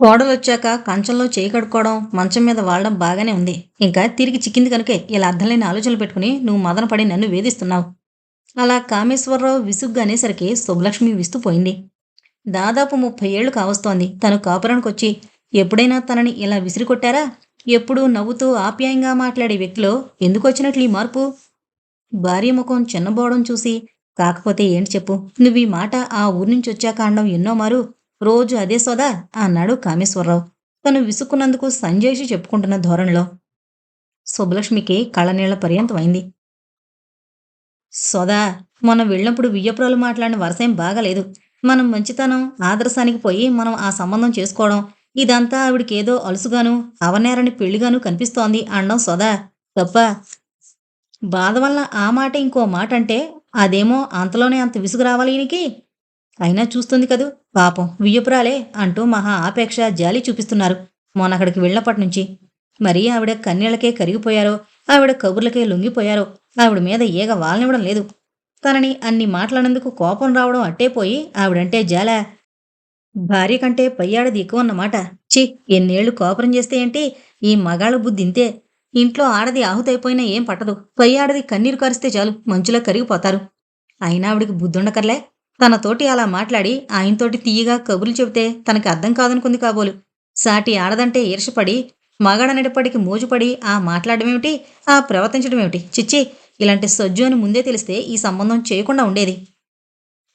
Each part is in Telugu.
కోడలొచ్చాక కంచంలో చేయి కడుక్కోవడం మంచం మీద వాడడం బాగానే ఉంది. ఇంకా తిరిగి చిక్కింది కనుకే ఇలా అర్థంలేని ఆలోచనలు పెట్టుకుని నువ్వు మదనపడి నన్ను వేధిస్తున్నావు. అలా కామేశ్వరరావు విసుగ్గా అనేసరికి శుభలక్ష్మి విస్తుపోయింది దాదాపు ముప్పై ఏళ్ళు కావస్తోంది. తను కాపురానికి వచ్చి ఎప్పుడైనా తనని ఇలా విసిరికొట్టారా? ఎప్పుడూ నవ్వుతూ ఆప్యాయంగా మాట్లాడే వ్యక్తిలో ఎందుకు వచ్చినట్లు ఈ మార్పు? భార్య ముఖం చిన్నబోవడం చూసి కాకపోతే ఏంటి చెప్పు? నువ్వు ఈ మాట ఆ ఊరి నుంచి వచ్చాక అనడం ఎన్నో మారు. రోజు అదే సోదా అన్నాడు కామేశ్వరరావు. తను విసుక్కున్నందుకు సంజయ్షి చెప్పుకుంటున్న ధోరణిలో. శుభలక్ష్మికి కళ్ళనీళ్ళ పర్యంతమైంది. సోదా మనం వెళ్ళినప్పుడు వియ్యపురాలు మాట్లాడిన వరసేం బాగాలేదు. మనం మంచితనం ఆదర్శానికి పోయి మనం ఆ సంబంధం చేసుకోవడం ఇదంతా ఆవిడికి ఏదో అలుసుగాను అవనేరని పెళ్ళిగాను కనిపిస్తోంది అనడం సోదా. తప్ప బాధ వల్ల ఆ మాట ఇంకో మాట అంటే అదేమో అంతలోనే అంత విసుగు రావాలి ఈయనకి? అయినా చూస్తుంది కదూ? పాపం వియ్యపురాలే అంటూ మహా ఆపేక్ష జాలి చూపిస్తున్నారు మొన్న అక్కడికి వెళ్ళినప్పటి నుంచి మరీ ఆవిడ కన్నీళ్ళకే కరిగిపోయారో? ఆవిడ కబుర్లకే లొంగిపోయారో? ఆవిడ మీద ఈగ వాలనివ్వడం లేదు. తనని అన్ని మాట్లాడేందుకు కోపం రావడం అట్టేపోయి ఆవిడంటే జాల. భార్య కంటే పయ్యాడది ఎక్కువ అన్నమాట చి ఎన్నేళ్ళు కోపరం చేస్తే ఏంటి? ఈ మగాళ్ళ బుద్ధి ఇంతే. ఇంట్లో ఆడది ఆహుతైపోయినా ఏం పట్టదు. పయ్యాడది కన్నీరు కరిస్తే చాలు మంచులో కరిగిపోతారు. అయినా ఆవిడికి బుద్ధుండకర్లే. తనతోటి అలా మాట్లాడి ఆయనతోటి తీయగా కబుర్లు చెబితే తనకి అర్థం కాదనుకుంది కాబోలు. సాటి ఆడదంటే ఈర్షపడి మగాడనేటప్పటికి మోజుపడి ఆ మాట్లాడమేమిటి ఆ ప్రవర్తించడమేమిటి? చిచ్చి ఇలాంటి సజ్జు అని ముందే తెలిస్తే ఈ సంబంధం చేయకుండా ఉండేది.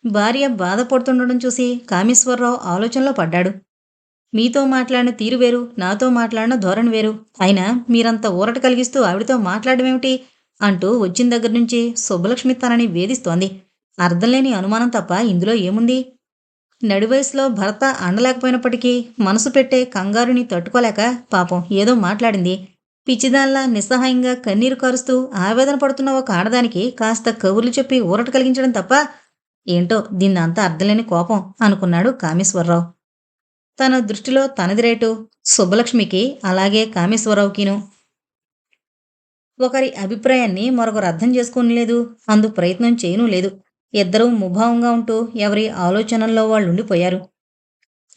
భార్య బాధపడుతుండడం చూసి కామేశ్వరరావు ఆలోచనలో పడ్డాడు. మీతో మాట్లాడిన తీరు వేరు నాతో మాట్లాడిన ధోరణి వేరు. అయినా మీరంత ఊరట కలిగిస్తూ ఆవిడతో మాట్లాడమేమిటి అంటూ వచ్చిన దగ్గర నుంచి సుబ్బలక్ష్మి తనని వేధిస్తోంది. అర్థంలేని అనుమానం తప్ప ఇందులో ఏముంది? నడివయసులో భర్త అండలేకపోయినప్పటికీ మనసు పెట్టే కంగారుని తట్టుకోలేక పాపం ఏదో మాట్లాడింది. పిచ్చిదాన్లా నిస్సహాయంగా కన్నీరు కారుస్తూ ఆవేదన పడుతున్న ఒక ఆడదానికి కాస్త కబుర్లు చెప్పి ఊరట కలిగించడం తప్ప ఏంటో దీన్నంతా అర్థంలేని కోపం అనుకున్నాడు కామేశ్వరరావు. తన దృష్టిలో తనది రేటు సుబ్బలక్ష్మికి అలాగే కామేశ్వరరావుకిను. ఒకరి అభిప్రాయాన్ని మరొకరు అర్థం చేసుకోని లేదు అందు ప్రయత్నం చేయనూ లేదు. ఇద్దరూ ముభావంగా ఉంటూ ఎవరి ఆలోచనల్లో వాళ్ళు ఉండిపోయారు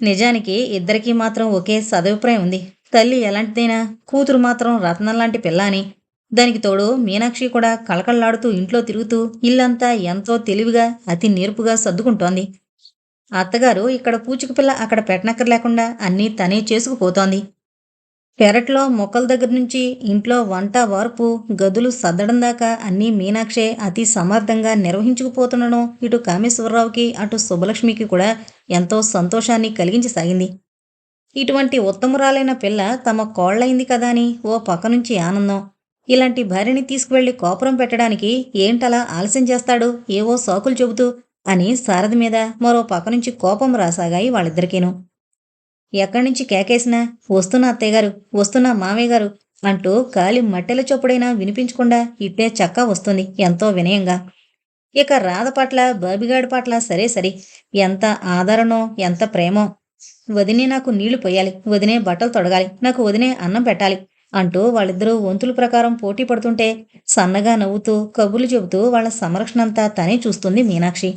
నిజానికి ఇద్దరికీ మాత్రం ఒకే సదభిప్రాయం ఉంది. తల్లి ఎలాంటిదైనా కూతురు మాత్రం రత్నం లాంటి పిల్ల అని. దానికి తోడు మీనాక్షి కూడా కళకళలాడుతూ ఇంట్లో తిరుగుతూ ఇల్లంతా ఎంతో తెలివిగా అతి నేర్పుగా సర్దుకుంటోంది. అత్తగారు ఇక్కడ పూచిక పిల్ల అక్కడ పెట్టనక్కర్ లేకుండా అన్నీ తనే చేసుకుపోతోంది. పెరట్లో మొక్కల దగ్గర నుంచి ఇంట్లో వంట వార్పు గదులు సర్దడం దాకా అన్నీ మీనాక్షే అతి సమర్థంగా నిర్వహించుకుపోతుండడం ఇటు కామేశ్వరరావుకి అటు శుభలక్ష్మికి కూడా ఎంతో సంతోషాన్ని కలిగించి సాగింది ఇటువంటి ఉత్తమురాలైన పిల్ల తమ కోళ్ళైంది కదా అని ఓ పక్క నుంచి ఆనందం. ఇలాంటి భార్యని తీసుకువెళ్ళి కోపురం పెట్టడానికి ఏంటలా ఆలస్యం చేస్తాడు ఏవో సాకులు చెబుతూ అని సారథి మీద మరో పక్క నుంచి కోపం రాసాగాయి వాళ్ళిద్దరికీను. ఎక్కడి నుంచి కేకేసినా? వస్తున్నా అత్తయ్యగారు వస్తున్నా మామయ్య గారు అంటూ కాలి మట్టెల చొప్పుడైనా వినిపించకుండా ఇట్టే చక్క వస్తుంది ఎంతో వినయంగా. ఇక రాధ పట్ల బాబిగాడి పట్ల సరే సరే. ఎంత ఆదరణో ఎంత ప్రేమో. వదినే నాకు నీళ్ళు పోయాలి వదినే బట్టలు తొడగాలి నాకు వదినే అన్నం పెట్టాలి అంటూ వాళ్ళిద్దరూ వంతుల ప్రకారం పోటీ పడుతుంటే సన్నగా నవ్వుతూ కబుర్లు చెబుతూ వాళ్ళ సంరక్షణంతా తనే చూస్తుంది మీనాక్షి.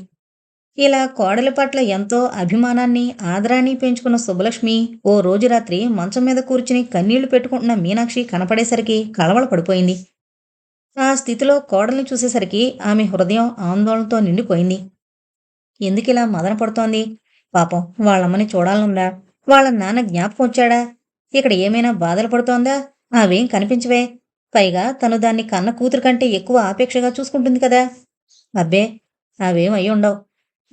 ఇలా కోడలి పట్ల ఎంతో అభిమానాన్ని ఆదరాన్ని పెంచుకున్న సుబ్బలక్ష్మి ఓ రోజు రాత్రి మంచం మీద కూర్చుని కన్నీళ్ళు పెట్టుకుంటున్న మీనాక్షి కనపడేసరికి కలవల పడిపోయింది. ఆ స్థితిలో కోడల్ని చూసేసరికి ఆమె హృదయం ఆందోళనతో నిండిపోయింది. ఎందుకిలా మదన పడుతోంది? పాపం వాళ్ళమ్మని చూడాలనుందా? వాళ్ళ నాన్న జ్ఞాపకం వచ్చాడా? ఇక్కడ ఏమైనా బాధలు పడుతోందా? అవేం కనిపించవే. పైగా తను దాన్ని కన్న కూతురు కంటే ఎక్కువ ఆపేక్షగా చూసుకుంటుంది కదా. అబ్బే అవేం అయి ఉండవు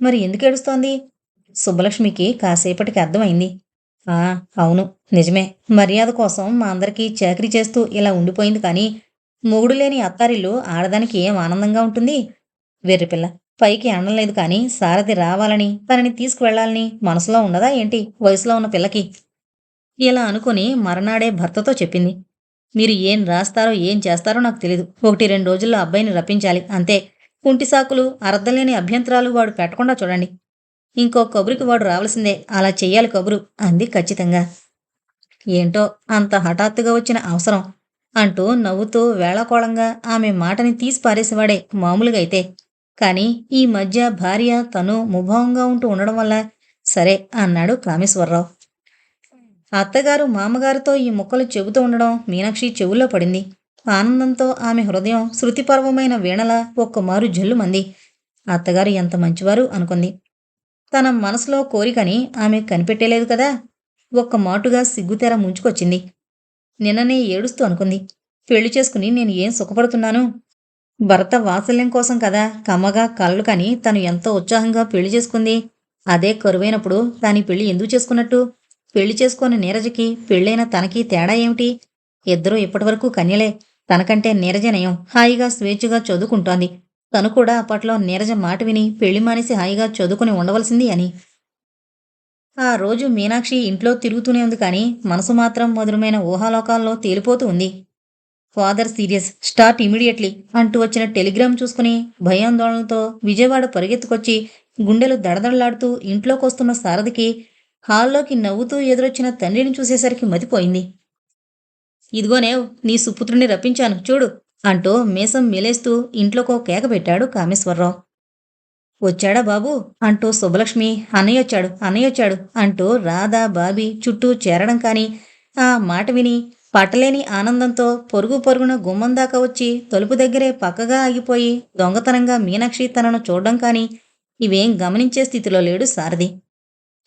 మరి ఎందుకు ఏడుస్తోంది? సుబ్బలక్ష్మికి కాసేపటికి అర్థమైంది. ఆ అవును నిజమే. మర్యాద కోసం మా అందరికీ చాకరీ చేస్తూ ఇలా ఉండిపోయింది కానీ మొగుడు లేని అత్తారిల్లు ఆడదానికి ఏం ఆనందంగా ఉంటుంది? వెర్రిపిల్ల పైకి అనలేదు కానీ సారథి రావాలని తనని తీసుకువెళ్ళాలని మనసులో ఉండదా ఏంటి? వయసులో ఉన్న పిల్లకి. ఇలా అనుకుని మరనాడే భర్తతో చెప్పింది. మీరు ఏం రాస్తారో ఏం చేస్తారో నాకు తెలీదు. ఒకటి రెండు రోజుల్లో అబ్బాయిని రప్పించాలి అంతే. కుంటి సాకులు అర్థంలేని అభ్యంతరాలు వాడు పెట్టకుండా చూడండి. ఇంకో కబురికి వాడు రావాల్సిందే అలా చెయ్యాలి కబురు అంది ఖచ్చితంగా. ఏంటో అంత హఠాత్తుగా వచ్చిన అవసరం అంటూ నవ్వుతూ వేళాకోళంగా ఆమె మాటని తీసి పారేసేవాడే మామూలుగా అయితే. కాని ఈ మధ్య భార్య తను ముభావంగా ఉంటూ ఉండడం వల్ల సరే అన్నాడు కామేశ్వరరావు. అత్తగారు మామగారితో ఈ ముక్కలు చెబుతూ ఉండడం మీనాక్షి చెవుల్లో పడింది. ఆనందంతో ఆమె హృదయం శృతిపర్వమైన వీణలా ఒక్కమారు జల్లుమంది. అత్తగారు ఎంత మంచివారు అనుకుంది. తన మనసులో కోరికని ఆమె కనిపెట్టేలేదు కదా? ఒక్క మాటుగా సిగ్గుతెర ముంచుకొచ్చింది. నిన్ననే ఏడుస్తూ అనుకుంది. పెళ్ళి చేసుకుని నేను ఏం సుఖపడుతున్నాను? భర్త వాత్సల్యం కోసం కదా కమ్మగా కళ్ళు కని తను ఎంతో ఉత్సాహంగా పెళ్ళి చేసుకుంది. అదే కరువైనప్పుడు దాని పెళ్ళి ఎందుకు చేసుకున్నట్టు? పెళ్ళి చేసుకుని నీరజకి పెళ్ళైన తనకి తేడా ఏమిటి? ఇద్దరూ ఇప్పటివరకు కన్యలే. తనకంటే నీరజనయం హాయిగా స్వేచ్ఛగా చదువుకుంటోంది. తను కూడా అప్పట్లో నీరజ మాట విని పెళ్ళి మానేసి హాయిగా చదువుకుని ఉండవలసింది అని. ఆ రోజు మీనాక్షి ఇంట్లో తిరుగుతూనే ఉంది కానీ మనసు మాత్రం మధురమైన ఊహాలోకాల్లో తేలిపోతూ ఉంది. ఫాదర్ సీరియస్ స్టార్ట్ ఇమీడియట్లీ అంటూ వచ్చిన టెలిగ్రామ్ చూసుకుని భయాందోళనతో విజయవాడ పరిగెత్తుకొచ్చి గుండెలు దడదడలాడుతూ ఇంట్లోకి వస్తున్న సారథికి హాల్లోకి నవ్వుతూ ఎదురొచ్చిన తండ్రిని చూసేసరికి మతిపోయింది. ఇదిగోనేవ్ నీ సుపుత్రుని రప్పించాను చూడు అంటూ మీసం మిలేస్తూ ఇంట్లోకో కేక పెట్టాడు కామేశ్వరరావు. వచ్చాడా బాబు? అంటూ సుబ్బలక్ష్మి అన్నయ్యొచ్చాడు అన్నయ్యొచ్చాడు అంటూ రాధా బాబీ చుట్టూ చేరడం కాని ఆ మాట విని పట్టలేని ఆనందంతో పొరుగు పొరుగున గుమ్మం దాకా వచ్చి తలుపు దగ్గరే పక్కగా ఆగిపోయి దొంగతనంగా మీనాక్షి తనను చూడడం కాని ఇవేం గమనించే స్థితిలో లేడు సారథి.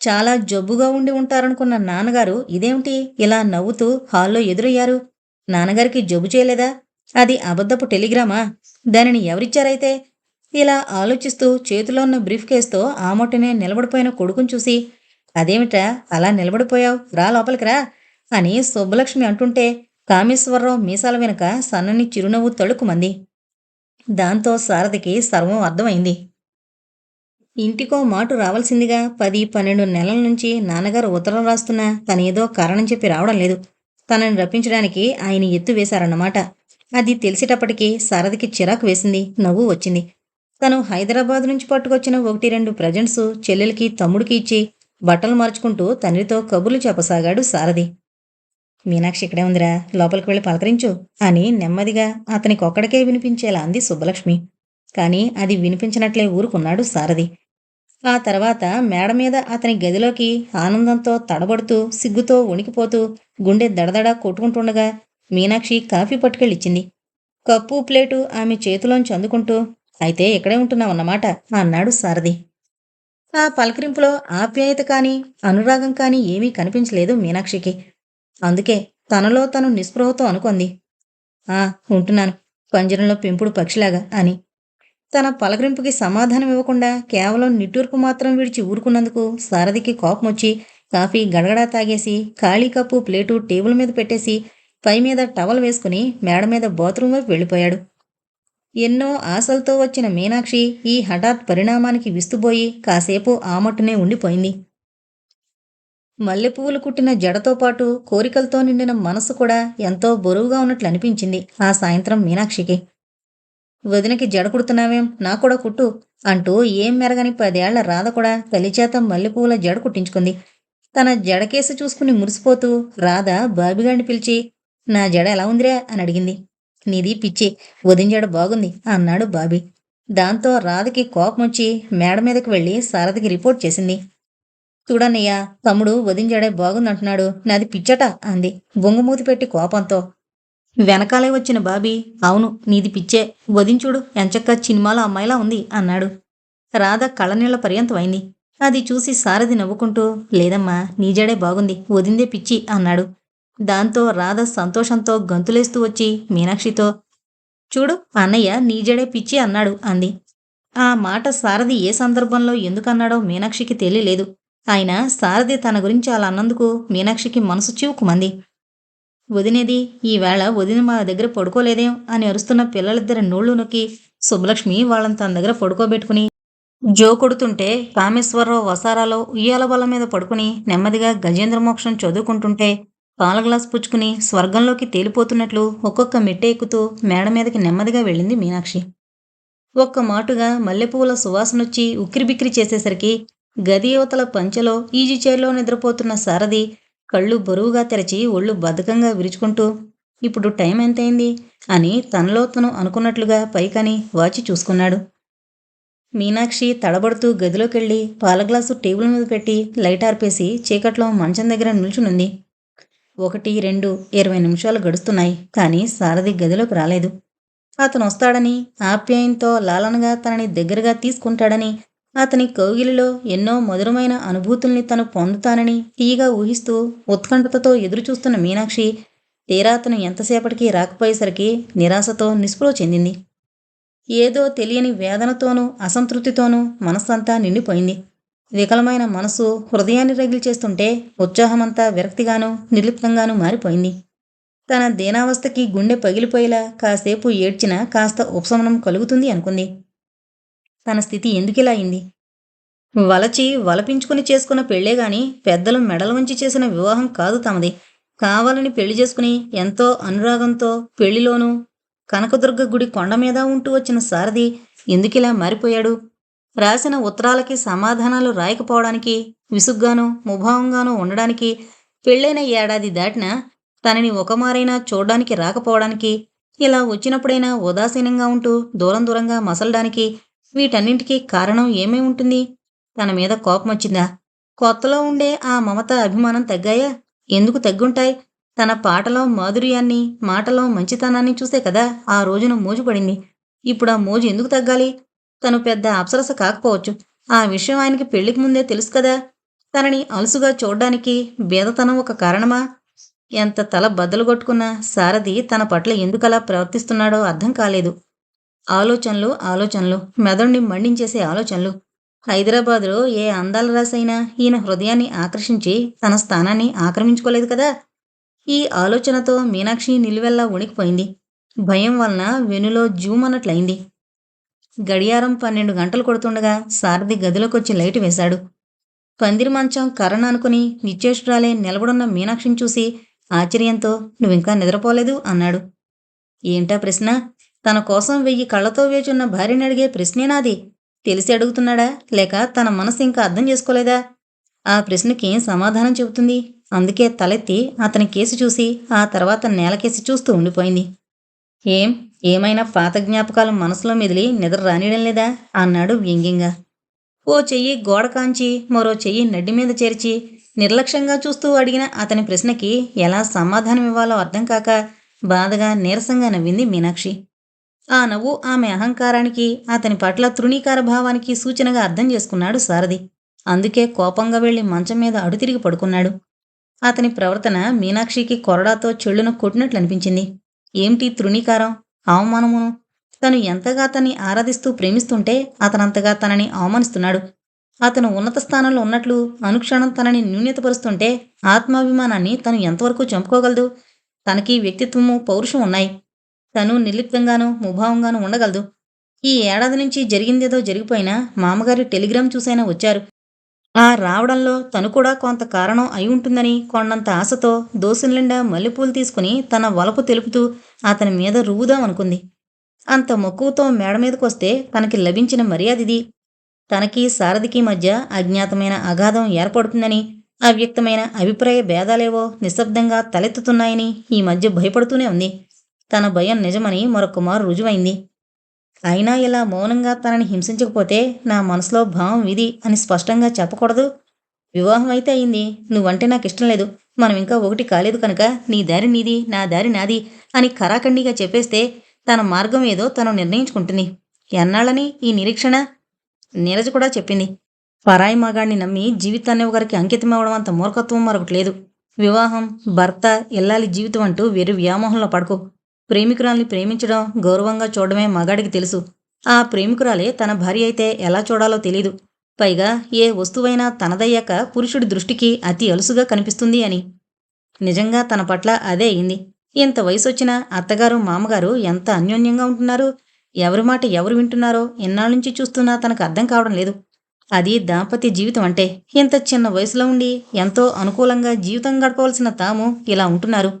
చాలా జబ్బుగా ఉండి ఉంటారనుకున్న నాన్నగారు ఇదేమిటి ఇలా నవ్వుతూ హాల్లో ఎదురయ్యారు? నాన్నగారికి జబ్బు చేయలేదా? అది అబద్ధపు టెలిగ్రామా? దానిని ఎవరిచ్చారైతే? ఇలా ఆలోచిస్తూ చేతిలో ఉన్న బ్రీఫ్ కేస్తో ఆ నిలబడిపోయిన కొడుకుని చూసి అదేమిట్రా అలా నిలబడిపోయావు? రా లోపలికి రా అని సుబ్బలక్ష్మి అంటుంటే కామేశ్వరరావు మీసాల వెనుక సన్నని చిరునవ్వు తళుకుమంది దాంతో సారథికి సర్వం అర్థమైంది. ఇంటికో మాటు రావాల్సిందిగా పది పన్నెండు నెలల నుంచి నాన్నగారు ఉత్తరం రాస్తున్నా తనేదో కారణం చెప్పి రావడం లేదు. తనని రప్పించడానికి ఆయన ఎత్తు వేశారన్నమాట. అది తెలిసేటప్పటికీ సారథికి చిరాకు వేసింది నవ్వు వచ్చింది. తను హైదరాబాద్ నుంచి పట్టుకొచ్చిన ఒకటి రెండు ప్రజెంట్స్ చెల్లెలకి తమ్ముడికి ఇచ్చి బట్టలు మార్చుకుంటూ తండ్రితో కబుర్లు చెప్పసాగాడు సారథి. మీనాక్షి ఇక్కడే ఉందిరా లోపలికి వెళ్ళి పలకరించు అని నెమ్మదిగా అతనికి ఒక్కడికే వినిపించేలా అంది సుబ్బలక్ష్మి. కానీ అది వినిపించినట్లే ఊరుకున్నాడు సారథి. ఆ తర్వాత మేడ మీద అతని గదిలోకి ఆనందంతో తడబడుతూ సిగ్గుతో వణికిపోతూ గుండె దడదడ కొట్టుకుంటుండగా మీనాక్షి కాఫీ పట్టుకెళ్ళిచ్చింది. కప్పు ప్లేటు ఆమె చేతిలోంచి అందుకుంటూ అయితే ఇక్కడే ఉంటున్నావన్నమాట అన్నాడు సారథి. ఆ పలకరింపులో ఆప్యాయత కానీ అనురాగం కానీ ఏమీ కనిపించలేదు మీనాక్షికి. అందుకే తనలో తను నిస్పృహతో అనుకుంది. ఆ ఉంటున్నాను. పంజరంలో పెంపుడు పక్షిలాగా అని. తన పలకరింపుకి సమాధానం ఇవ్వకుండా కేవలం నిట్టూర్పు మాత్రం విడిచి ఊరుకున్నందుకు సారథికి కోపం వచ్చి కాఫీ గడగడా తాగేసి ఖాళీ కప్పు ప్లేటు టేబుల్ మీద పెట్టేసి పై మీద టవల్ వేసుకుని మేడ మీద బాత్రూమ్ వైపు వెళ్ళిపోయాడు. ఎన్నో ఆశలతో వచ్చిన మీనాక్షి ఈ హఠాత్ పరిణామానికి విస్తుపోయి కాసేపు ఆమట్టునే ఉండిపోయింది. మల్లెపువ్వులు కుట్టిన జడతో పాటు కోరికలతో నిండిన మనసు కూడా ఎంతో బరువుగా ఉన్నట్లు అనిపించింది ఆ సాయంత్రం మీనాక్షికి. వదినకి జడ కుడుతున్నావేం? నా కూడా కుట్టు అంటూ ఏం మెరగని పదేళ్ళ రాధ కూడా తల్లిచేత మల్లెపూల జడ కుట్టించుకుంది. తన జడకేసి చూసుకుని మురిసిపోతూ రాధ బాబిగాడిని పిలిచి నా జడ ఎలా ఉందిరా? అని అడిగింది. నీది పిచ్చి. వదిన జడ బాగుంది అన్నాడు బాబీ. దాంతో రాధకి కోపం వచ్చి మేడ మీదకి వెళ్ళి సారథికి రిపోర్ట్ చేసింది. చూడన్నయ్యా తమ్ముడు వదిన జడే బాగుందంటున్నాడు. నాది పిచ్చట అంది. బొంగుమూతి పెట్టి కోపంతో. వెనకాలే వచ్చిన బాబీ అవును నీది పిచ్చే. వదించుడు ఎంచక్క సినిమాలో అమ్మాయిలా ఉంది అన్నాడు. రాధ కళ్ళనీళ్ళ పర్యంతమైంది. అది చూసి సారథి నవ్వుకుంటూ లేదమ్మా నీజడే బాగుంది. వదిందే పిచ్చి అన్నాడు. దాంతో రాధ సంతోషంతో గంతులేస్తూ వచ్చి మీనాక్షితో చూడు అన్నయ్య నీజడే పిచ్చి అన్నాడు అంది. ఆ మాట సారథి ఏ సందర్భంలో ఎందుకన్నాడో మీనాక్షికి తెలియలేదు. ఆయన సారథి తన గురించి అలా అన్నందుకు మీనాక్షికి మనసు చివుకుమంది. వదినేది ఈవేళ వదిన మా దగ్గర పడుకోలేదేం అని అరుస్తున్న పిల్లలిద్దరి నోళ్ళు నొక్కి సుబ్బలక్ష్మి వాళ్ళని తన దగ్గర పడుకోబెట్టుకుని జో కొడుతుంటే కామేశ్వరరావు వసారాలో ఉయ్యాల బల్ల మీద పడుకుని నెమ్మదిగా గజేంద్ర మోక్షం చదువుకుంటుంటే పాల గ్లాస్ పుచ్చుకుని స్వర్గంలోకి తేలిపోతున్నట్లు ఒక్కొక్క మెట్ట ఎక్కుతూ మేడ మీదకి నెమ్మదిగా వెళ్ళింది మీనాక్షి. ఒక్క మాటుగా మల్లెపూల సువాసనొచ్చి ఉక్కిరిబిక్కిరి చేసేసరికి గది యువతల పంచెలో ఈజీ చైర్లో నిద్రపోతున్న సారథి కళ్ళు బరువుగా తెరచి ఒళ్ళు బద్ధకంగా విరుచుకుంటూ ఇప్పుడు టైం ఎంతైంది? అని తనలో తను అనుకున్నట్లుగా పైకని వాచి చూసుకున్నాడు. మీనాక్షి తడబడుతూ గదిలోకెళ్ళి పాల గ్లాసు టేబుల్ మీద పెట్టి లైట్ ఆర్పేసి చీకట్లో మంచం దగ్గర నిల్చునుంది. ఒకటి రెండు ఇరవై నిమిషాలు గడుస్తున్నాయి కానీ సారథి గదిలోకి రాలేదు. అతను వస్తాడని ఆప్యాయంతో లాలనగా తనని దగ్గరగా తీసుకుంటాడని అతని కౌగిలిలో ఎన్నో మధురమైన అనుభూతుల్ని తను పొందుతానని తీయగా ఊహిస్తూ ఉత్కంఠతతో ఎదురుచూస్తున్న మీనాక్షి తీరా అతను ఎంతసేపటికి రాకపోయేసరికి నిరాశతో నిస్పృహ చెందింది. ఏదో తెలియని వేదనతోనూ అసంతృప్తితోనూ మనస్సంతా నిండిపోయింది. వికలమైన మనసు హృదయాన్ని రగిల్చేస్తుంటే ఉత్సాహమంతా విరక్తిగానూ నిర్లిప్తంగానూ మారిపోయింది. తన దీనావస్థకి గుండె పగిలిపోయేలా కాసేపు ఏడ్చినా కాస్త ఉపశమనం కలుగుతుంది అనుకుంది. తన స్థితి ఎందుకిలా అయింది? వలచి వలపించుకుని చేసుకున్న పెళ్ళే గాని పెద్దలు మెడల వంచి చేసిన వివాహం కాదు తమది. కావాలని పెళ్ళి చేసుకుని ఎంతో అనురాగంతో పెళ్ళిలోనూ కనకదుర్గ గుడి కొండ మీద ఉంటూ వచ్చిన సారథి ఎందుకిలా మారిపోయాడు? రాసిన ఉత్తరాలకి సమాధానాలు రాయకపోవడానికి విసుగ్గాను ముభావంగానూ ఉండడానికి పెళ్ళైన ఏడాది దాటినా తనని ఒకమారైనా చూడ్డానికి రాకపోవడానికి ఇలా వచ్చినప్పుడైనా ఉదాసీనంగా ఉంటూ దూరం దూరంగా మసలడానికి వీటన్నింటికీ కారణం ఏమై ఉంటుంది? తన మీద కోపం వచ్చిందా? కొత్తలో ఉండే ఆ మమత అభిమానం తగ్గాయా? ఎందుకు తగ్గుంటాయి? తన పాటలో మాధుర్యాన్ని మాటలో మంచితనాన్ని చూసే కదా ఆ రోజున మోజు పడింది. ఇప్పుడు ఆ మోజు ఎందుకు తగ్గాలి? తను పెద్ద అప్సరస కాకపోవచ్చు. ఆ విషయం ఆయనకి పెళ్ళికి ముందే తెలుసు కదా. తనని అలుసుగా చూడ్డానికి బేదతనం ఒక కారణమా? ఎంత తల బద్దలు కొట్టుకున్నా సారథి తన పట్ల ఎందుకలా ప్రవర్తిస్తున్నాడో అర్థం కాలేదు. ఆలోచనలు ఆలోచనలు. మెదడుని మండించేసే ఆలోచనలు. హైదరాబాదులో ఏ అందాల రాసైనా ఈయన హృదయాన్ని ఆకర్షించి తన స్థానాన్ని ఆక్రమించుకోలేదు కదా? ఈ ఆలోచనతో మీనాక్షి నిలువెల్లా ఉణికిపోయింది భయం వలన వెనులో జూమన్నట్లయింది గడియారం పన్నెండు గంటలు కొడుతుండగా సారథి గదిలోకొచ్చి లైట్ వేశాడు. పందిరి మంచం కర్రను అనుకుని నిశ్చేష్టురాలే నిలబడున్న మీనాక్షిని చూసి ఆశ్చర్యంతో నువ్వింకా నిద్రపోలేదు? అన్నాడు. ఏంటా ప్రశ్న? తన కోసం వెయ్యి కళ్ళతో వేచున్న భార్యని అడిగే ప్రశ్నేనాది తెలిసి అడుగుతున్నాడా? లేక తన మనసు ఇంకా అర్థం చేసుకోలేదా? ఆ ప్రశ్నకి సమాధానం చెబుతుంది? అందుకే తలెత్తి అతని కేసు చూసి ఆ తర్వాత నేలకేసి చూస్తూ ఉండిపోయింది. ఏం? ఏమైనా పాత జ్ఞాపకాలు మనసులో మెదిలి నిద్ర రానియడం లేదా? అన్నాడు వ్యంగ్యంగా. ఓ చెయ్యి గోడ కాంచి మరో చెయ్యి నడ్డి మీద చేర్చి నిర్లక్ష్యంగా చూస్తూ అడిగిన అతని ప్రశ్నకి ఎలా సమాధానం ఇవ్వాలో అర్థం కాక బాధగా నీరసంగా నవ్వింది మీనాక్షి. ఆ నవ్వు ఆమె అహంకారానికి అతని పట్ల తృణీకార భావానికి సూచనగా అర్థం చేసుకున్నాడు సారథి. అందుకే కోపంగా వెళ్ళి మంచం మీద అడుతిరిగి పడుకున్నాడు. అతని ప్రవర్తన మీనాక్షికి కొరడాతో చెళ్ళును కొట్టినట్లు అనిపించింది. ఏమిటి తృణీకారం? అవమానమును? తను ఎంతగా అతన్ని ఆరాధిస్తూ ప్రేమిస్తుంటే అతనంతగా తనని అవమానిస్తున్నాడు. అతను ఉన్నత స్థానంలో ఉన్నట్లు అనుక్షణం తనని న్యూన్యతపరుస్తుంటే ఆత్మాభిమానాన్ని తను ఎంతవరకు చంపుకోగలదు? తనకి వ్యక్తిత్వము పౌరుషం ఉన్నాయి. తను నిర్లిప్తంగానూ ముభావంగానూ ఉండగలదు. ఈ ఏడాది నుంచి జరిగిందేదో జరిగిపోయినా మామగారి టెలిగ్రామ్ చూసైనా వచ్చారు. ఆ రావడంలో తను కూడా కొంత కారణం అయి ఉంటుందని కొండంత ఆశతో దోసినిండా మల్లెపూలు తీసుకుని తన వలపు తెలుపుతూ అతని మీద రువుదాం అనుకుంది. అంత మక్కువతో మేడ మీదకొస్తే తనకి లభించిన మర్యాదిది తనకి సారథికి మధ్య అజ్ఞాతమైన అగాధం ఏర్పడుతుందని అవ్యక్తమైన అభిప్రాయ భేదాలేవో నిశ్శబ్దంగా తలెత్తుతున్నాయని ఈ మధ్య భయపడుతూనే ఉంది. తన భయం నిజమని మరొకమారు రుజువైంది. అయినా ఇలా మౌనంగా తనని హింసించకపోతే నా మనసులో భావం ఇది అని స్పష్టంగా చెప్పకూడదు. వివాహం అయితే అయింది. నువ్వంటే నాకు ఇష్టం లేదు. మనం ఇంకా ఒకటి కాలేదు కనుక నీ దారి నీది నా దారి నాది అని ఖరాఖండిగా చెప్పేస్తే తన మార్గం ఏదో తను నిర్ణయించుకుంటుంది. ఎన్నాళ్ళని ఈ నిరీక్షణ? నీరజ కూడా చెప్పింది. పరాయి మగాడిని నమ్మి జీవితాన్ని ఒకరికి అంకితం అవ్వడం అంత మూర్ఖత్వం మరొకటి లేదు. వివాహం భర్త ఇల్లాలి జీవితం అంటూ వేరు వ్యామోహంలో పడుకో. ప్రేమికురాల్ని ప్రేమించడం గౌరవంగా చూడడమే మగాడికి తెలుసు. ఆ ప్రేమికురాలే తన భార్య అయితే ఎలా చూడాలో తెలీదు. పైగా ఏ వస్తువైనా తనదయ్యాక పురుషుడి దృష్టికి అతి అలుసుగా కనిపిస్తుంది అని. నిజంగా తన పట్ల అదే అయింది. ఇంత వయసొచ్చినా అత్తగారు మామగారు ఎంత అన్యోన్యంగా ఉంటున్నారు ఎవరి మాట ఎవరు వింటున్నారో ఎన్నాళ్ళ నుంచి చూస్తున్నా తనకు అర్థం కావడం లేదు. అది దాంపత్య జీవితం అంటే. ఇంత చిన్న వయసులో ఉండి ఎంతో అనుకూలంగా జీవితం గడపవలసిన తాము ఇలా ఉంటున్నారు.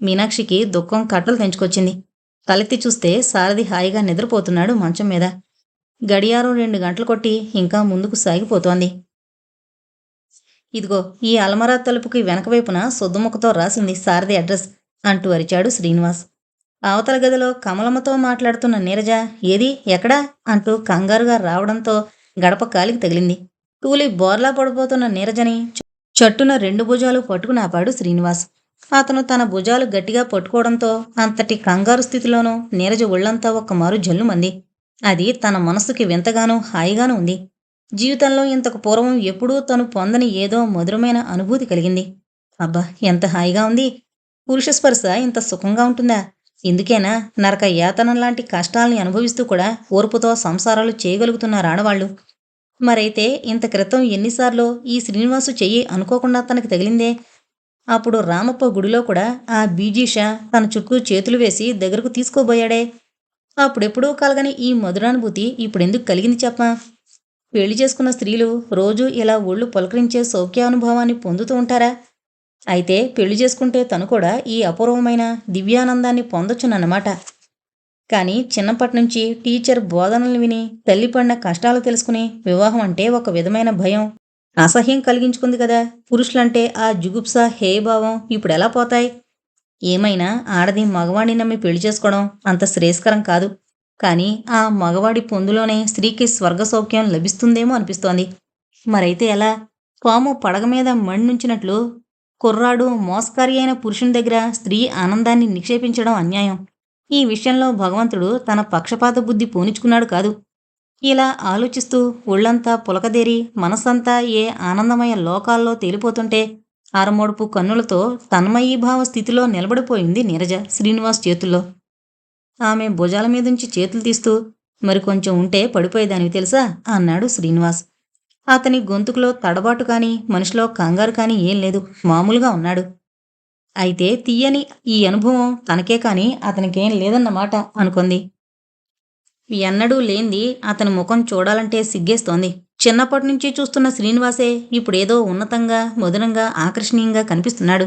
మీనాక్షికి దుఃఖం కట్టలు తెంచుకొచ్చింది. తలెత్తి చూస్తే సారథి హాయిగా నిద్రపోతున్నాడు మంచం మీద. గడియారం రెండు గంటలు కొట్టి ఇంకా ముందుకు సాగిపోతోంది. ఇదిగో ఈ అలమరా తలుపుకి వెనకవైపున సొద్దుముఖతో రాసింది సారథి అడ్రస్ అంటూ అరిచాడు శ్రీనివాస్. అవతల గదిలో కమలమ్మతో మాట్లాడుతున్న నీరజ ఏది ఎక్కడా? అంటూ కంగారుగా రావడంతో గడప కాలికి తగిలింది. కూలి బోర్లా పడిపోతున్న నీరజని చట్టున రెండు భుజాలు పట్టుకుని ఆపాడు శ్రీనివాస్. అతను తన భుజాలు గట్టిగా పట్టుకోవడంతో అంతటి కంగారు స్థితిలోనూ నీరజ ఒళ్ళంతా ఒక్కమారు జల్లుమంది. అది తన మనసుకి వింతగానూ హాయిగానూ ఉంది. జీవితంలో ఇంతకు పూర్వం ఎప్పుడూ తను పొందని ఏదో మధురమైన అనుభూతి కలిగింది. అబ్బా ఎంత హాయిగా ఉంది. పురుష స్పర్శ ఇంత సుఖంగా ఉంటుందా? ఇందుకేనా నరక యాతనం లాంటి కష్టాలని అనుభవిస్తూ కూడా ఓర్పుతో సంసారాలు చేయగలుగుతున్నారు ఆడవాళ్ళు మరైతే ఇంత క్రితం ఎన్నిసార్లు ఈ శ్రీనివాసు చెయ్యి అనుకోకుండా తనకి తగిలిందే? అప్పుడు రామప్ప గుడిలో కూడా ఆ బీజీష తన చుట్టూ చేతులు వేసి దగ్గరకు తీసుకోబోయాడే. అప్పుడెప్పుడూ కలగని ఈ మధురానుభూతి ఇప్పుడెందుకు కలిగింది చెప్పా? పెళ్ళి చేసుకున్న స్త్రీలు రోజూ ఇలా ఒళ్ళు పులకరించే సౌఖ్యానుభవాన్ని పొందుతూ ఉంటారా? అయితే పెళ్ళి చేసుకుంటే తను కూడా ఈ అపూర్వమైన దివ్యానందాన్ని పొందొచ్చునన్నమాట. కానీ చిన్నప్పటి నుంచి టీచర్ బోధనలు విని తల్లి పడిన కష్టాలు తెలుసుకుని వివాహం అంటే ఒక విధమైన భయం. అసహ్యం కలిగించుకుంది కదా. పురుషులంటే ఆ జుగుప్స హేయభావం ఇప్పుడు ఎలా పోతాయి? ఏమైనా ఆడది మగవాడిని నమ్మి పెళ్ళి చేసుకోవడం అంత శ్రేయస్కరం కాదు. కానీ ఆ మగవాడి పొందులోనే స్త్రీకి స్వర్గ సౌఖ్యం లభిస్తుందేమో అనిపిస్తోంది. మరైతే ఎలా? పాము పడగ మీద మణ్ణుంచినట్లు కుర్రాడు మోసకారి అయిన పురుషుని దగ్గర స్త్రీ ఆనందాన్ని నిక్షేపించడం అన్యాయం. ఈ విషయంలో భగవంతుడు తన పక్షపాత బుద్ధి పోనిచుకున్నాడు కాదు. ఇలా ఆలోచిస్తూ ఒళ్ళంతా పులకదేరి మనసంతా ఏ ఆనందమయ లోకాల్లో తేలిపోతుంటే ఆరమోడుపు కన్నులతో తన్మయీభావ స్థితిలో నిలబడిపోయింది నీరజ శ్రీనివాస్ చేతుల్లో. ఆమె భుజాల మీదుంచి చేతులు తీస్తూ మరి కొంచెం ఉంటే పడిపోయేదానివి తెలుసా? అన్నాడు శ్రీనివాస్. అతని గొంతుకులో తడబాటు కానీ మనిషిలో కంగారు కానీ ఏం లేదు. మామూలుగా ఉన్నాడు. అయితే తీయని ఈ అనుభవం తనకే కానీ అతనికేం లేదన్నమాట అనుకుంది. ఎన్నడూ లేంది అతని ముఖం చూడాలంటే సిగ్గేస్తోంది. చిన్నప్పటి నుంచి చూస్తున్న శ్రీనివాసే ఇప్పుడేదో ఉన్నతంగా మధురంగా ఆకర్షణీయంగా కనిపిస్తున్నాడు.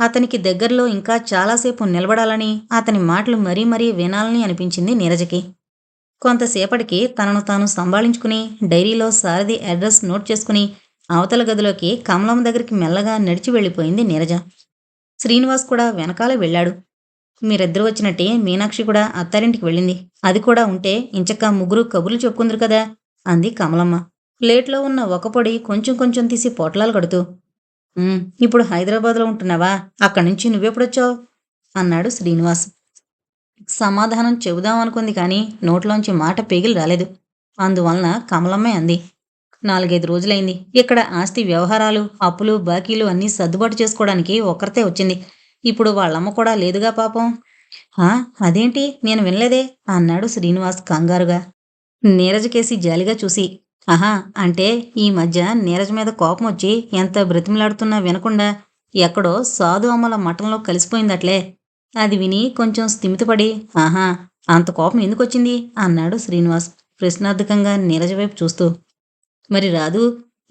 అతనికి దగ్గరలో ఇంకా చాలాసేపు నిలబడాలని అతని మాటలు మరీ మరీ వినాలని అనిపించింది నీరజకి. కొంతసేపటికి తనను తాను సంభాళించుకుని డైరీలో సారథి అడ్రస్ నోట్ చేసుకుని అవతల గదిలోకి కమలమ్మ దగ్గరికి మెల్లగా నడిచి వెళ్ళిపోయింది నీరజ. శ్రీనివాస్ కూడా వెనకాల వెళ్ళాడు. మీరిద్దరూ వచ్చినట్టే మీనాక్షి కూడా అత్తారింటికి వెళ్ళింది. అది కూడా ఉంటే ఇంచక్క ముగ్గురు కబుర్లు చెప్పుకుందరు కదా అంది కమలమ్మ. ప్లేట్లో ఉన్న ఒక పొడి కొంచెం కొంచెం తీసి పొట్లాలు కడుతూ ఇప్పుడు హైదరాబాద్లో ఉంటున్నావా? అక్కడి నుంచి నువ్వెప్పుడొచ్చావు? అన్నాడు శ్రీనివాస్. సమాధానం చెబుదాం అనుకుంది కానీ నోట్లోంచి మాట పేగిలి రాలేదు. అందువలన కమలమ్మే అంది నాలుగైదు రోజులైంది. ఇక్కడ ఆస్తి వ్యవహారాలు అప్పులు బాకీలు అన్నీ సర్దుబాటు చేసుకోవడానికి ఒకరితే వచ్చింది. ఇప్పుడు వాళ్ళమ్మ కూడా లేదుగా పాపం. అదేంటి? నేను వినలేదే అన్నాడు శ్రీనివాస్ కంగారుగా. నీరజ కేసి జాలిగా చూసి ఆహా అంటే ఈ మధ్య నీరజ మీద కోపం వచ్చి ఎంత బ్రతిమలాడుతున్నా వినకుండా ఎక్కడో సాధు అమ్మల మఠంలో కలిసిపోయిందట్లే. అది విని కొంచెం స్థిమితపడి ఆహా అంత కోపం ఎందుకొచ్చింది అన్నాడు శ్రీనివాస్ ప్రశ్నార్థకంగా నీరజ వైపు చూస్తూ. మరి రాదు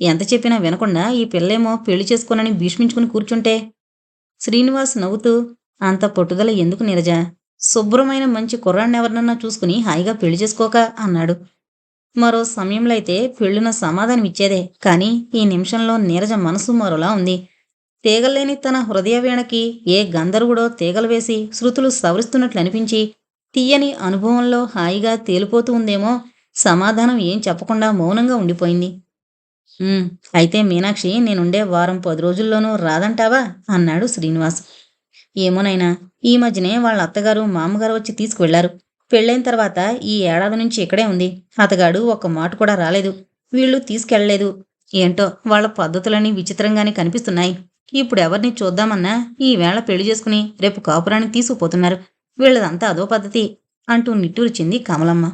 ఎంత చెప్పినా వినకుండా ఈ పిల్లేమో పెళ్ళి చేసుకోనని భీష్మించుకుని కూర్చుంటే శ్రీనివాస్ నవ్వుతూ అంత పట్టుదల ఎందుకు నీరజ? శుభ్రమైన మంచి కుర్రాన్ని ఎవరినన్నా చూసుకుని హాయిగా పెళ్ళి చేసుకోక అన్నాడు. మరో సమయంలో అయితే పెళ్ళున సమాధానం ఇచ్చేదే కానీ ఈ నిమిషంలో నీరజ మనసు మరోలా ఉంది. తీగలేని తన హృదయ వీణకి ఏ గంధర్వుడో తీగలు వేసి శృతులు సవరిస్తున్నట్లు అనిపించి తీయని అనుభవంలో హాయిగా తేలిపోతూ ఉందేమో సమాధానం ఏం చెప్పకుండా మౌనంగా ఉండిపోయింది. అయితే మీనాక్షి నేనుండే వారం పది రోజుల్లోనూ రాదంటావా? అన్నాడు శ్రీనివాస్. ఏమోనైనా ఈ మధ్యనే వాళ్ళ అత్తగారు మామగారు వచ్చి తీసుకువెళ్ళారు. పెళ్ళైన తర్వాత ఈ ఏడాది నుంచి ఇక్కడే ఉంది. అతగాడు ఒక్క మాట కూడా రాలేదు. వీళ్ళు తీసుకెళ్ళలేదు ఏంటో వాళ్ళ పద్ధతులన్నీ విచిత్రంగానే కనిపిస్తున్నాయి. ఇప్పుడు ఎవరిని చూద్దామన్నా ఈ వేళ పెళ్ళి చేసుకుని రేపు కాపురానికి తీసుకుపోతున్నారు. వీళ్ళదంతా అదో పద్ధతి అంటూ నిట్టూర్చింది కమలమ్మ.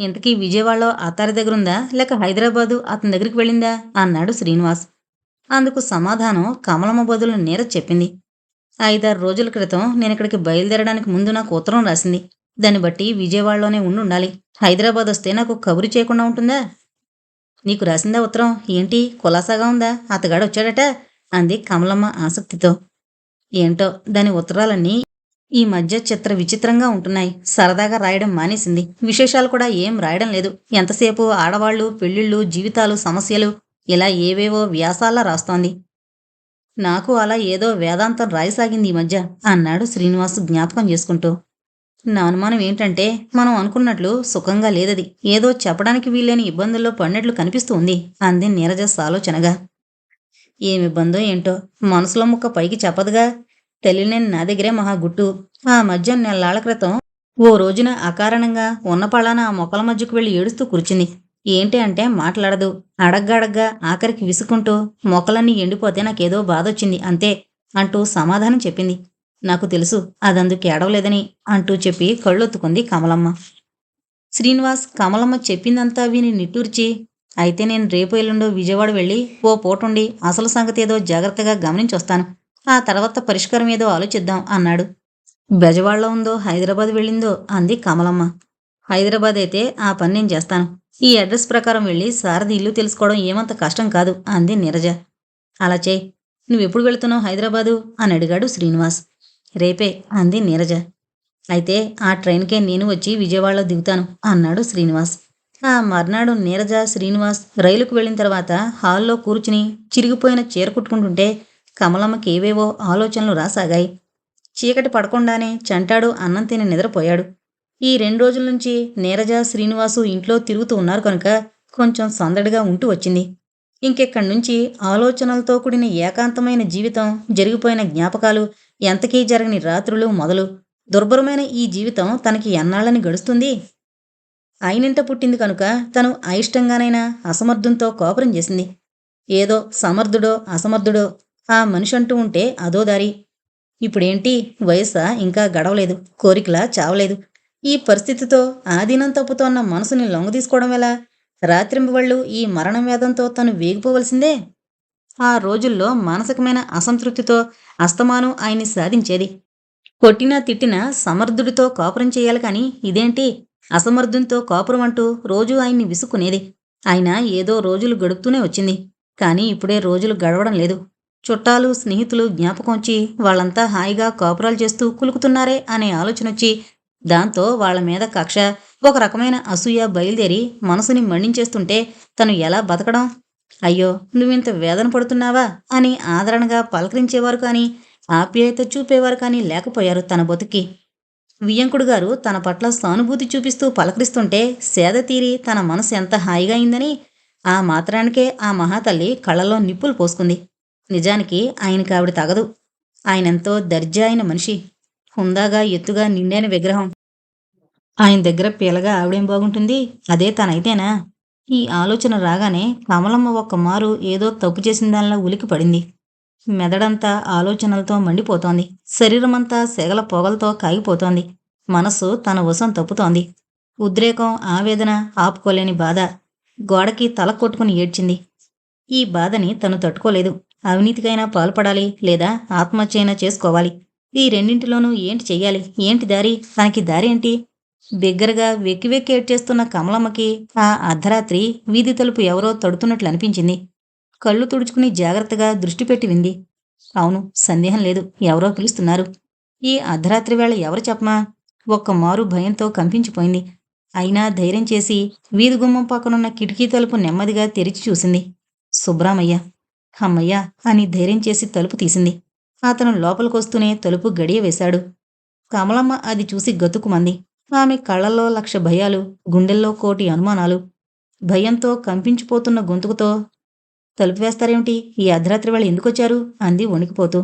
ఇంతకీ విజయవాడలో అత్తారి దగ్గరుందా? లేక హైదరాబాదు అతని దగ్గరికి వెళ్ళిందా? అన్నాడు శ్రీనివాస్. అందుకు సమాధానం కమలమ్మ బదులు నీరజ్ చెప్పింది. ఐదారు రోజుల క్రితం నేను ఇక్కడికి బయలుదేరడానికి ముందు నాకు ఉత్తరం రాసింది. దాన్ని బట్టి విజయవాడలోనే ఉండి ఉండాలి హైదరాబాద్ వస్తే నాకు కబురు చేయకుండా ఉంటుందా? నీకు రాసిందా ఉత్తరం? ఏంటి? కులాసాగా ఉందా? అతగాడు వచ్చాడట? అంది కమలమ్మ ఆసక్తితో. ఏంటో? దాని ఉత్తరాలన్నీ ఈ మధ్య చిత్ర విచిత్రంగా ఉంటున్నాయి. సరదాగా రాయడం మానేసింది. విశేషాలు కూడా ఏం రాయడం లేదు. ఎంతసేపు ఆడవాళ్ళు పెళ్ళిళ్ళు జీవితాలు సమస్యలు ఇలా ఏవేవో వ్యాసాలా రాస్తోంది. నాకు అలా ఏదో వేదాంతం రాయసాగింది ఈ మధ్య అన్నాడు శ్రీనివాస్ జ్ఞాపకం చేసుకుంటూ. నా అనుమానం ఏంటంటే మనం అనుకున్నట్లు సుఖంగా లేదది. ఏదో చెప్పడానికి వీల్లేని ఇబ్బందుల్లో పడినట్లు కనిపిస్తూ ఉంది అంది నీరజ సాలోచనగా. ఏమి బందో ఏంటో మనసులో ముక్క పైకి చెప్పదుగా. తెలియలేని నా దగ్గరే మహా గుట్టు. ఆ మధ్య నెల్లాళ్ళ క్రితం ఓ రోజున అకారణంగా ఉన్న పళాన ఆ మొక్కల మధ్యకు వెళ్ళి ఏడుస్తూ కూర్చుంది. ఏంటి అంటే మాట్లాడదు. అడగ్గడగ్గా ఆఖరికి విసుకుంటూ మొక్కలన్నీ ఎండిపోతే నాకేదో బాధొచ్చింది అంతే అంటూ సమాధానం చెప్పింది. నాకు తెలుసు అదందుకు ఏడవలేదని అంటూ చెప్పి కళ్ళొత్తుకుంది కమలమ్మ. శ్రీనివాస్ కమలమ్మ చెప్పిందంతా విని నిట్టూర్చి అయితే నేను రేపు ఎల్లుండో విజయవాడ వెళ్ళి ఓ పూటుండి అసలు సంగతి ఏదో జాగ్రత్తగా గమనించొస్తాను. ఆ తర్వాత పరిష్కారం ఏదో ఆలోచిద్దాం అన్నాడు. బెజవాడలో ఉందో హైదరాబాద్ వెళ్ళిందో అంది కమలమ్మ. హైదరాబాద్ అయితే ఆ పని నేను చేస్తాను. ఈ అడ్రస్ ప్రకారం వెళ్ళి సారథి ఇల్లు తెలుసుకోవడం ఏమంత కష్టం కాదు అంది నీరజ. అలా చేయి. నువ్వెప్పుడు వెళుతున్నావు హైదరాబాదు? అని అడిగాడు శ్రీనివాస్. రేపే అంది నీరజ. అయితే ఆ ట్రైన్కే నేను వచ్చి విజయవాడలో దిగుతాను అన్నాడు శ్రీనివాస్. ఆ మర్నాడు నీరజ శ్రీనివాస్ రైలుకు వెళ్ళిన తర్వాత హాల్లో కూర్చుని చిరిగిపోయిన చీర కుట్టుకుంటుంటే కమలమ్మకి ఏవేవో ఆలోచనలు రాసాగాయి. చీకటి పడకుండానే చంటాడు అన్నం తిని నిద్రపోయాడు. ఈ రెండు రోజుల నుంచి నీరజ శ్రీనివాసు ఇంట్లో తిరుగుతూ ఉన్నారు కనుక కొంచెం సందడిగా ఉంటూ వచ్చింది. ఇంకెక్కడి నుంచి ఆలోచనలతో కూడిన ఏకాంతమైన జీవితం జరిగిపోయిన జ్ఞాపకాలు ఎంతకీ జరగని రాత్రులు మొదలు దుర్భరమైన ఈ జీవితం తనకి ఎన్నాళ్ళని గడుస్తుంది? అయినింట పుట్టింది కనుక తను అయిష్టంగానైనా అసమర్థంతో కోపరం చేసింది. ఏదో సమర్థుడో అసమర్థుడో ఆ మనిషి అంటూ ఉంటే అదో దారి. ఇప్పుడేంటి? వయసా ఇంకా గడవలేదు కోరికలా చావలేదు. ఈ పరిస్థితితో ఆధీనం తప్పుతోన్న మనసుని లొంగదీసుకోవడం ఎలా? రాత్రింబవళ్ళు ఈ మరణం వేదంతో తను వేగిపోవలసిందే? ఆ రోజుల్లో మానసికమైన అసంతృప్తితో అస్తమానం ఆయన్ని సాధించేది. కొట్టినా తిట్టినా సమర్థుడితో కాపురం చేయాలి కాని ఇదేంటి? అసమర్థునితో కాపురం అంటూ రోజూ ఆయన్ని విసుక్కునేది. ఆయన ఏదో రోజులు గడుపుతూనే వచ్చింది. కానీ ఇప్పుడే రోజులు గడవడం లేదు. చుట్టాలు స్నేహితులు జ్ఞాపకం వచ్చి వాళ్ళంతా హాయిగా కాపురాలు చేస్తూ కులుకుతున్నారే అనే ఆలోచన వచ్చి దాంతో వాళ్ళ మీద కక్ష ఒక రకమైన అసూయ బయలుదేరి మనసుని మండించేస్తుంటే తను ఎలా బతకడం? అయ్యో నువ్వింత వేదన పడుతున్నావా? అని ఆదరణగా పలకరించేవారు కానీ ఆప్యాయత చూపేవారు కానీ లేకపోయారు తన బతుకి. వియ్యంకుడు గారు తన పట్ల సానుభూతి చూపిస్తూ పలకరిస్తుంటే సేద తీరి తన మనసు ఎంత హాయిగా అయిందని ఆ మాత్రానికే ఆ మహాతల్లి కళ్ళలో నిప్పులు పోసుకుంది. నిజానికి ఆయనకి ఆవిడ తగదు. ఆయనెంతో దర్జా అయిన మనిషి. హుందాగా ఎత్తుగా నిండైన విగ్రహం. ఆయన దగ్గర పీలగా ఆవిడేం బాగుంటుంది? అదే తనైతేనా? ఈ ఆలోచన రాగానే కమలమ్మ ఒక్క మారు ఏదో తప్పు చేసిన దానిలా ఉలికి పడింది. మెదడంతా ఆలోచనలతో మండిపోతోంది. శరీరమంతా సెగల పొగలతో కాగిపోతోంది. మనస్సు తన వశం తప్పుతోంది. ఉద్రేకం ఆవేదన ఆపుకోలేని బాధ. గోడకి తల కొట్టుకుని ఏడ్చింది. ఈ బాధని తను తట్టుకోలేదు. అవినీతికైనా పాల్పడాలి లేదా ఆత్మహత్యైనా చేసుకోవాలి. ఈ రెండింటిలోనూ ఏంటి చెయ్యాలి? ఏంటి దారి? తనకి దారి ఏంటి? బిగ్గరగా వెక్కి వెక్కి ఏడ్చేస్తున్న కమలమ్మకి ఆ అర్ధరాత్రి వీధి తలుపు ఎవరో తడుతున్నట్లు అనిపించింది. కళ్ళు తుడుచుకుని జాగ్రత్తగా దృష్టి పెట్టి వింది. అవును సందేహం లేదు. ఎవరో పిలుస్తున్నారు. ఈ అర్ధరాత్రి వేళ ఎవరు చెప్పమా? ఒక్క మారు భయంతో కంపించిపోయింది. అయినా ధైర్యం చేసి వీధి గుమ్మం పక్కనున్న కిటికీ తలుపు నెమ్మదిగా తెరిచి చూసింది. సుబ్రామయ్య హమ్మయ్య అని ధైర్యం చేసి తలుపు తీసింది. అతను లోపలికొస్తూనే తలుపు గడియ వేశాడు. కమలమ్మ అది చూసి గతుకుమంది. ఆమె కళ్ళల్లో లక్ష భయాలు గుండెల్లో కోటి అనుమానాలు. భయంతో కంపించిపోతున్న గొంతుకుతో తలుపు వేస్తారేమిటి? ఈ అర్ధరాత్రి వాళ్ళు ఎందుకొచ్చారు? అంది వణికిపోతూ.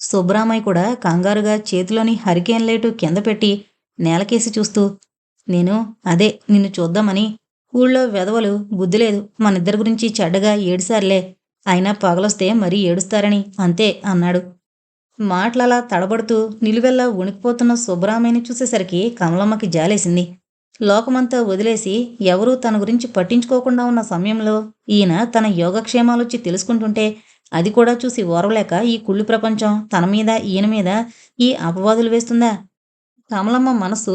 శుభ్రామయ్య కూడా కంగారుగా చేతిలోని హరికేన్ లైటు కింద పెట్టి నేలకేసి చూస్తూ నేను అదే నిన్ను చూద్దామని. ఊళ్ళో వెధవలు బుద్ధిలేదు మనిద్దరి గురించి చెడ్డగా ఏడుసార్లే. అయినా పగలొస్తే మరీ ఏడుస్తారని అంతే అన్నాడు. మాటలలా తడబడుతూ నిలువెల్లా ఉణికిపోతున్న సుబ్బరామయ్యని చూసేసరికి కమలమ్మకి జాలేసింది. లోకమంతా వదిలేసి ఎవరూ తన గురించి పట్టించుకోకుండా ఉన్న సమయంలో ఈయన తన యోగక్షేమాలొచ్చి తెలుసుకుంటుంటే అది కూడా చూసి ఓరవలేక ఈ కుళ్ళు ప్రపంచం తన మీద ఈయన మీద ఈ అపవాదులు వేస్తుందా? కమలమ్మ మనసు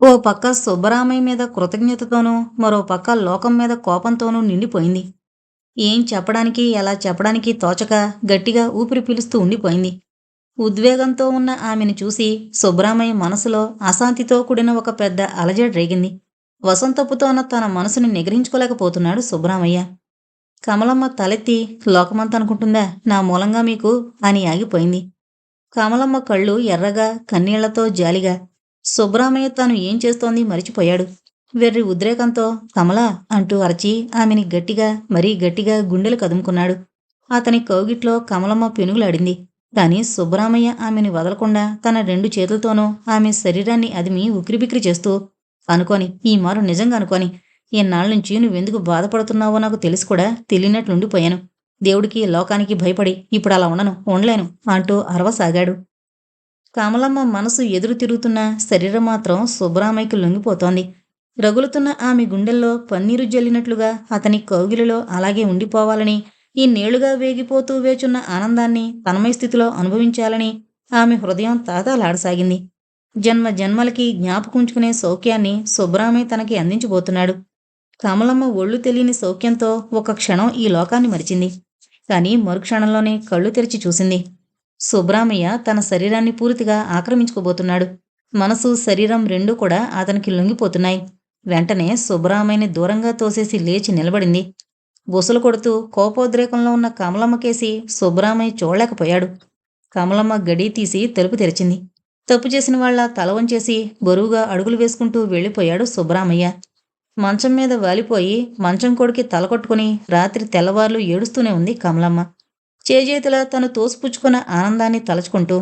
ఓ పక్క సుబ్బరామయ్య మీద కృతజ్ఞతతోనూ మరో పక్క లోకం మీద కోపంతోనూ నిండిపోయింది. ఏం చెప్పడానికి ఎలా చెప్పడానికి తోచక గట్టిగా ఊపిరి పీలుస్తూ ఉండిపోయింది. ఉద్వేగంతో ఉన్న ఆమెను చూసి సుబ్రామయ్య మనసులో అశాంతితో కూడిన ఒక పెద్ద అలజడి రేగింది. వసంతపుతోన తన మనసుని నిగ్రహించుకోలేకపోతున్నాడు సుబ్రామయ్య కమలమ్మ తలెత్తి లోకమంత అనుకుంటుందా నా మూలంగా మీకు అని ఆగిపోయింది. కమలమ్మ కళ్ళు ఎర్రగా కన్నీళ్ళతో జాలిగా. సుబ్రామయ్య తాను ఏం చేస్తోంది మరిచిపోయాడు. వెర్రి ఉద్రేకంతో కమల అంటూ అరచి ఆమెని గట్టిగా మరీ గట్టిగా గుండెలు కదుముకున్నాడు. అతని కౌగిట్లో కమలమ్మ పెనుగులాడింది. కాని సుబ్బరామయ్య ఆమెని వదలకుండా తన రెండు చేతులతోనూ ఆమె శరీరాన్ని అదిమి ఉక్కిరిబిక్కిరి చేస్తూ అనుకోని ఈ మారు నిజంగా అనుకోని. ఇన్నాళ్ళ నుంచి నువ్వెందుకు బాధపడుతున్నావో నాకు తెలిసి కూడా తెలియనట్లుండిపోయాను. దేవుడికి లోకానికి భయపడి ఇప్పుడు అలా ఉండను ఉండలేను అంటూ అరవసాగాడు. కమలమ్మ మనసు ఎదురు తిరుగుతున్న శరీరం మాత్రం సుబ్బరామయ్యకు లొంగిపోతోంది. రగులుతున్న ఆమె గుండెల్లో పన్నీరు జల్లినట్లుగా అతని కౌగిలిలో అలాగే ఉండిపోవాలని ఈ నేళ్ళుగా వేగిపోతూ వేచున్న ఆనందాన్ని తన్మయ స్థితిలో అనుభవించాలని ఆమె హృదయం తాతాలాడసాగింది జన్మ జన్మలకి జ్ఞాపకుంచుకునే సౌఖ్యాన్ని శుభ్రామే తనకి అందించబోతున్నాడు. కమలమ్మ ఒళ్ళు తెలియని సౌఖ్యంతో ఒక క్షణం ఈ లోకాన్ని మరిచింది. కానీ మరుక్షణంలోనే కళ్ళు తెరిచి చూసింది. సుబ్రామయ్య తన శరీరాన్ని పూర్తిగా ఆక్రమించుకోబోతున్నాడు. మనసు శరీరం రెండూ కూడా అతనికి లొంగిపోతున్నాయి. వెంటనే శుభ్రామయ్యని దూరంగా తోసేసి లేచి నిలబడింది. బుసలు కొడుతూ కోపోద్రేకంలో ఉన్న కమలమ్మ కేసి చూడలేకపోయాడు. కమలమ్మ గడి తీసి తలుపు తెరిచింది. తప్పు చేసిన వాళ్ళ తల వంచేసి బరువుగా అడుగులు వేసుకుంటూ వెళ్ళిపోయాడు సుబ్బరామయ్య మంచం మీద వాలిపోయి మంచం కొడికి తల కొట్టుకుని రాత్రి తెల్లవార్లు ఏడుస్తూనే ఉంది కమలమ్మ. చేజేతిలా తను తోసిపుచ్చుకున్న ఆనందాన్ని తలుచుకుంటూ